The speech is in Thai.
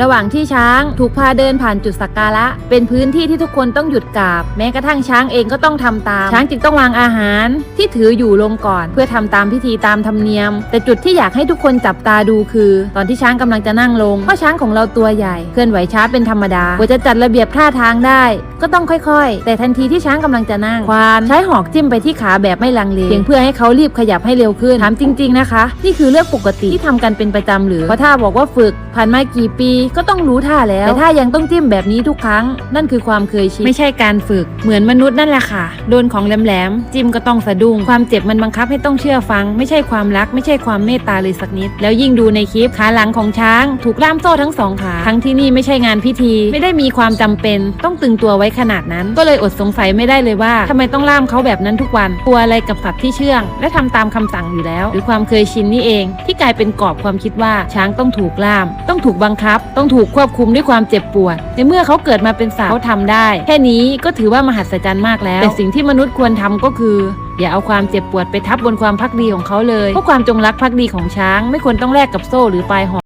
ระหว่างที่ช้างถูกพาเดินผ่านจุดสักการะ เป็นพื้นที่ที่ทุกคนต้องหยุดกราบ แม้กระทั่งช้างเองก็ต้องทำตาม ช้างจึงต้องวางอาหาร ที่ถืออยู่ลงก่อน เพื่อทำตามพิธีตามธรรมเนียม แต่จุดที่อยากให้ทุกคนจับตาดูคือ ตอนที่ช้างกำลังจะนั่งลงเพราะช้างของเราตัวใหญ่เคลื่อนไหวช้าเป็นธรรมดากว่าจะจัดระเบียบท่าทางได้ ก็ต้องค่อยๆ แต่ทันทีที่ช้างกำลังจะนั่งควานใช้หอกจิ้มไปที่ขาแบบไม่ลังเลเพียงเพื่อให้เขารีบขยับให้เร็วขึ้นถามจริง ๆนะคะ นี่คือเรื่องปกติที่ทำกันเป็นประจำหรือเพราะถ้าบอกว่าฝึกผ่านมากี่ปีก็ต้องรู้ท่าแล้ว แต่ถ้ายังต้องจิ้มแบบนี้ทุกครั้ง นั่นคือความเคยชินไม่ใช่การฝึก เหมือนมนุษย์นั่นแหละค่ะ โดนของแหลมๆจิ้มก็ต้องสะดุ้งความเจ็บมันบังคับให้ต้องเชื่อฟัง ไม่ใช่ความรัก ไม่ใช่ความเมตตาเลยสักนิด แล้วยิ่งดูในคลิปขาหลังของช้าง ถูกล่ามโซ่ทั้งสองขาทั้งที่นี่ไม่ใช่งานพิธี ไม่ได้มีความจำเป็น ต้องตึงตัวไว้ขนาดนั้น ก็เลยอดสงสัยไม่ได้เลยว่าทำไมต้องล่ามเขาแบบนั้นทุกวันกลัวอะไรกับสัตว์ที่เชื่อง และทำตามคำสั่งอยู่แล้ว หรือความเคยชินนี่เอง ที่กลายเป็นกรอบความคิดว่าช้างต้องถูกล่าม ต้องถูกบังคับต้องถูกควบคุมด้วยความเจ็บปวด ในเมื่อเขาเกิดมาเป็นสาวเขาทำได้ แค่นี้ก็ถือว่ามหัศจรรย์มากแล้ว แต่สิ่งที่มนุษย์ควรทำก็คือ อย่าเอาความเจ็บปวดไปทับบนความพักดีของเขาเลยเพราะความจงรักภักดีของช้าง ไม่ควรต้องแลกกับโซ่หรือปลายหอก